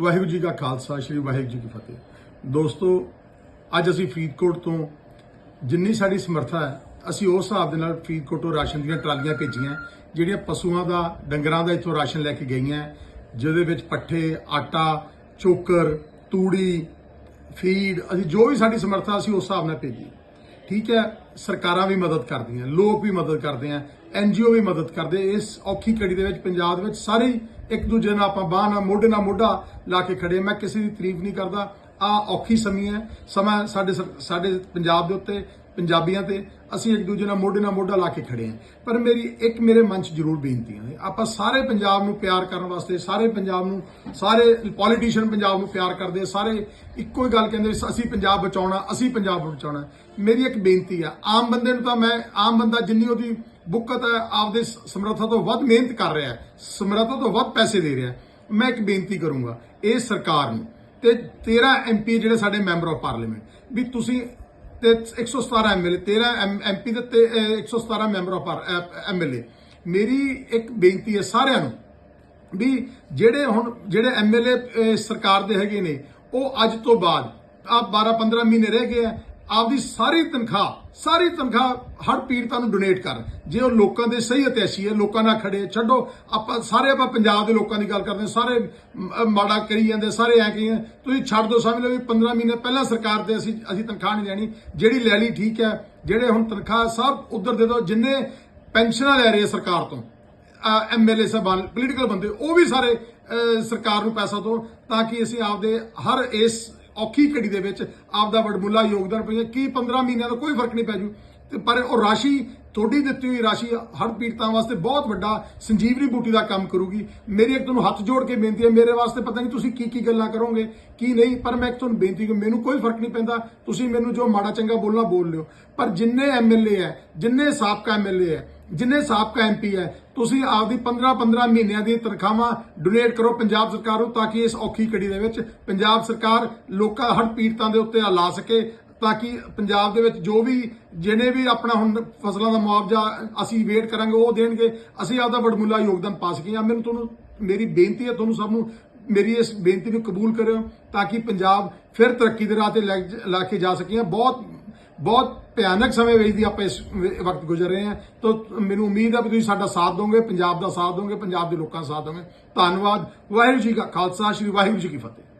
ਵਾਹਿਗੁਰੂ ਜੀ ਕਾ ਖਾਲਸਾ, ਸ੍ਰੀ ਵਾਹਿਗੁਰੂ ਜੀ ਕੀ ਫਤਿਹ। ਦੋਸਤੋ, ਅੱਜ ਅਸੀਂ ਫਰੀਦਕੋਟ ਤੋਂ ਜਿੰਨੀ ਸਾਡੀ ਸਮਰੱਥਾ ਹੈ, ਅਸੀਂ ਉਸ ਹਿਸਾਬ ਦੇ ਨਾਲ ਫਰੀਦਕੋਟ ਤੋਂ ਰਾਸ਼ਨ ਦੀਆਂ ਟਰਾਲੀਆਂ ਭੇਜੀਆਂ, ਜਿਹੜੀਆਂ ਪਸ਼ੂਆਂ ਦਾ, ਡੰਗਰਾਂ ਦਾ ਇੱਥੋਂ ਰਾਸ਼ਨ ਲੈ ਕੇ ਗਈਆਂ, ਜਿਹਦੇ ਵਿੱਚ ਪੱਠੇ, ਆਟਾ, ਚੋਕਰ, ਤੂੜੀ, ਫੀਡ, ਅਸੀਂ ਜੋ ਵੀ ਸਾਡੀ ਸਮਰੱਥਾ ਅਸੀਂ ਉਸ ਹਿਸਾਬ ਨਾਲ ਭੇਜੀ। ਠੀਕ ਹੈ, ਸਰਕਾਰਾਂ ਵੀ ਮਦਦ ਕਰਦੀਆਂ, ਲੋਕ ਵੀ ਮਦਦ ਕਰਦੇ ਆ ਐਨਜੀਓ ਵੀ ਮਦਦ ਕਰਦੇ। ਇਸ ਔਖੀ ਘੜੀ ਦੇ ਵਿੱਚ, ਪੰਜਾਬ ਦੇ ਵਿੱਚ ਸਾਰੇ ਇੱਕ ਦੂਜੇ ਨਾਲ ਆਪਾਂ ਬਾਹ ਨਾਲ, ਮੋਢੇ ਨਾਲ ਮੋਢਾ ਲਾ ਕੇ ਖੜੇ ਮੈਂ ਕਿਸੇ ਦੀ ਤਾਰੀਫ ਨਹੀਂ ਕਰਦਾ। ਆ ਔਖੀ ਸਮੀ ਹੈ। ਸਮਾਂ ਸਾਡੇ ਸਰ- ਸਾਡੇ ਪੰਜਾਬ ਦੇ ਉੱਤੇ, ਪੰਜਾਬੀਆਂ ਤੇ ਅਸੀਂ ਇੱਕ ਦੂਜੇ ਨਾਲ, ਮੋਢੇ ਨਾਲ ਮੋਢਾ ਲਾ ਕੇ ਖੜੇ ਹਾਂ। ਪਰ ਮੇਰੀ ਇੱਕ ਮੇਰੇ ਮਨ 'ਚ ਜ਼ਰੂਰ ਬੇਨਤੀ ਹੈ। ਆਪਾਂ ਸਾਰੇ ਪੰਜਾਬ ਨੂੰ ਪਿਆਰ ਕਰਨ ਵਾਸਤੇ, ਸਾਰੇ ਪੰਜਾਬ ਨੂੰ, ਸਾਰੇ ਪੋਲੀਟੀਸ਼ੀਅਨ ਪੰਜਾਬ ਨੂੰ ਪਿਆਰ ਕਰਦੇ ਸਾਰੇ ਇੱਕੋ ਹੀ ਗੱਲ ਕਹਿੰਦੇ ਅਸੀਂ ਪੰਜਾਬ ਬਚਾਉਣਾ, ਅਸੀਂ ਪੰਜਾਬ ਬਚਾਉਣਾ। ਮੇਰੀ ਇੱਕ ਬੇਨਤੀ ਆ ਆਮ ਬੰਦੇ ਨੂੰ ਤਾਂ ਮੈਂ, ਆਮ ਬੰਦਾ ਜਿੰਨੀ ਉਹਦੀ ਬੁੱਕਤ ਹੈ ਆਪਦੇ ਸਮਰੱਥਾ ਤੋਂ ਵੱਧ ਮਿਹਨਤ ਕਰ ਰਿਹਾ ਹੈ ਸਮਰੱਥਾ ਤੋਂ ਵੱਧ ਪੈਸੇ ਦੇ ਰਿਹਾ ਮੈਂ ਇੱਕ ਬੇਨਤੀ ਕਰੂੰਗਾ ਇਹ ਸਰਕਾਰ ਨੂੰ ਤੇ 13 ਐਮਪੀ ਜਿਹੜੇ ਸਾਡੇ ਮੈਂਬਰ ਆਫ ਪਾਰਲੀਮੈਂਟ ਵੀ ਤੁਸੀਂ ਤੇ 117 ਐਮਐਲਏ 13 ਐਮਪੀ ਦੇ ਤੇ ਅਹ, 117 ਮੈਂਬਰ ਆਫ ਐਮਐਲਏ ਮੇਰੀ ਇੱਕ ਬੇਨਤੀ ਹੈ ਸਾਰਿਆਂ ਨੂੰ ਵੀ ਜਿਹੜੇ ਹੁਣ ਜਿਹੜੇ ਐਮਐਲਏ ਸਰਕਾਰ ਦੇ ਹੈਗੇ ਨੇ ਉਹ ਅੱਜ ਤੋਂ ਬਾਅਦ ਆ 12 15 ਮਹੀਨੇ ਰਹਿ ਗਏ ਆ ਆਪਦੀ ਸਾਰੀ ਤਨਖਾਹ ਸਾਰੀ ਤਨਖਾਹ ਹਰ ਪੀੜਤਾਂ ਨੂੰ ਡੋਨੇਟ ਕਰ। ਜੇ ਉਹ ਲੋਕਾਂ ਦੇ ਸਹੀ ਅਤਿਆਸ਼ੀ ਹੈ, ਲੋਕਾਂ ਨਾਲ ਖੜੇ ਛੱਡੋ। ਆਪਾਂ ਸਾਰੇ ਆਪਾਂ ਪੰਜਾਬ ਦੇ ਲੋਕਾਂ ਦੀ ਗੱਲ ਕਰਦੇ ਸਾਰੇ ਮਾੜਾ ਕਰੀ ਜਾਂਦੇ, ਸਾਰੇ ਐ ਕਹੀ ਜਾਂਦੇ। ਤੁਸੀਂ ਛੱਡ ਦੋ ਸਮਝ ਲਓ ਵੀ 15 ਮਹੀਨੇ ਪਹਿਲਾਂ ਸਰਕਾਰ ਤੇ ਅਸੀਂ ਅਸੀਂ ਤਨਖਾਹ ਨਹੀਂ ਲੈਣੀ ਜਿਹੜੀ ਲੈ ਲਈ ਠੀਕ ਹੈ, ਜਿਹੜੇ ਹੁਣ ਤਨਖਾਹ ਸਭ ਉਧਰ ਦੇ ਦਿਓ, ਜਿੰਨੇ ਪੈਨਸ਼ਨਾਂ ਲੈ ਰਹੇ ਹੈ ਸਰਕਾਰ ਤੋਂ। ਐਮਐਲਏ ਸਾਹਿਬਾਨ ਪੋਲੀਟੀਕਲ ਬੰਦੇ, ਉਹ ਵੀ ਸਾਰੇ ਸਰਕਾਰ ਨੂੰ ਪੈਸਾ ਦੋ ਤਾਂ ਕਿ ਅਸੀਂ ਆਪਦੇ ਹਰ ਇਸ ਔਖੀ ਘੜੀ ਦੇ ਵਿੱਚ ਆਪਦਾ ਵਡਮੁੱਲਾ ਯੋਗਦਾਨ ਪਾਈਏ ਕੀ 15 ਮਹੀਨਿਆਂ ਦਾ ਕੋਈ ਫ਼ਰਕ ਨਹੀਂ ਪੈ ਜੂ। ਤੇ ਪਰ ਉਹ ਰਾਸ਼ੀ, ਤੁਹਾਡੀ ਦਿੱਤੀ ਹੋਈ ਰਾਸ਼ੀ ਹਰ ਪੀੜਤਾਂ ਵਾਸਤੇ ਬਹੁਤ ਵੱਡਾ ਸੰਜੀਵਨੀ ਬੂਟੀ ਦਾ ਕੰਮ ਕਰੂਗੀ। ਮੇਰੀ ਇੱਕ ਤੁਹਾਨੂੰ ਹੱਥ ਜੋੜ ਕੇ ਬੇਨਤੀ ਹੈ, ਮੇਰੇ ਵਾਸਤੇ ਪਤਾ ਨਹੀਂ ਤੁਸੀਂ ਕੀ ਕੀ ਗੱਲਾਂ ਕਰੋਗੇ, ਕੀ ਨਹੀਂ, ਪਰ ਮੈਂ ਇੱਕ ਤੁਹਾਨੂੰ ਬੇਨਤੀ ਕਿ ਮੈਨੂੰ ਕੋਈ ਫ਼ਰਕ ਨਹੀਂ ਪੈਂਦਾ। ਤੁਸੀਂ ਮੈਨੂੰ ਜੋ ਮਾੜਾ ਚੰਗਾ ਬੋਲਣਾ ਬੋਲ ਲਿਓ। ਪਰ ਜਿੰਨੇ ਐਮਐਲਏ ਹੈ, ਜਿੰਨੇ ਸਾਬਕਾ ਐਮਐਲਏ ਹੈ ਜਿੰਨੇ ਸਾਬਕਾ ਐਮਪੀ ਹੈ, ਤੁਸੀਂ ਆਪਦੀ 15-15 ਮਹੀਨਿਆਂ ਦੀਆਂ ਤਨਖਾਹਾਂ ਡੋਨੇਟ ਕਰੋ ਪੰਜਾਬ ਸਰਕਾਰ ਨੂੰ ਤਾਂ ਕਿ ਇਸ ਔਖੀ ਕੜੀ ਦੇ ਵਿੱਚ ਪੰਜਾਬ ਸਰਕਾਰ ਲੋਕਾਂ ਹਰ ਪੀੜਤਾਂ ਦੇ ਉੱਤੇ ਲਾ ਸਕੇ, ਤਾਂ ਕਿ ਪੰਜਾਬ ਦੇ ਵਿੱਚ ਜੋ ਵੀ, ਜਿਹਨੇ ਵੀ ਆਪਣਾ ਹੁਣ ਫਸਲਾਂ ਦਾ ਮੁਆਵਜ਼ਾ ਅਸੀਂ ਵੇਟ ਕਰਾਂਗੇ, ਉਹ ਦੇਣਗੇ, ਅਸੀਂ ਆਪਦਾ ਵਡਮੁੱਲਾ ਯੋਗਦਾਨ ਪਾ ਸਕੀਏ। ਆ ਮੈਨੂੰ ਤੁਹਾਨੂੰ, ਮੇਰੀ ਬੇਨਤੀ ਹੈ ਤੁਹਾਨੂੰ ਸਭ ਨੂੰ, ਮੇਰੀ ਇਸ ਬੇਨਤੀ ਨੂੰ ਕਬੂਲ ਕਰਿਓ, ਤਾਂ ਕਿ ਪੰਜਾਬ ਫਿਰ ਤਰੱਕੀ ਦੇ ਰਾਹ ਤੇ ਲੈ, ਲਾ ਕੇ ਜਾ ਸਕੀਏ। ਬਹੁਤ ਬਹੁਤ ਭਿਆਨਕ ਸਮੇਂ ਵਿੱਚ ਦੀ ਆਪਾਂ ਇਸ ਵਕਤ ਗੁਜ਼ਰ ਰਹੇ ਹਾਂ। ਤਾਂ ਮੈਨੂੰ ਉਮੀਦ ਹੈ ਵੀ ਤੁਸੀਂ ਸਾਡਾ ਸਾਥ ਦੋਗੇ, ਪੰਜਾਬ ਦਾ ਸਾਥ ਦੋਗੇ, ਪੰਜਾਬ ਦੇ ਲੋਕਾਂ ਦਾ ਸਾਥ ਦੋਗੇ। ਧੰਨਵਾਦ। ਵਾਹਿਗੁਰੂ ਜੀ ਕਾ ਖਾਲਸਾ, ਸ੍ਰੀ ਵਾਹਿਗੁਰੂ ਜੀ ਕੀ ਫਤਿਹ।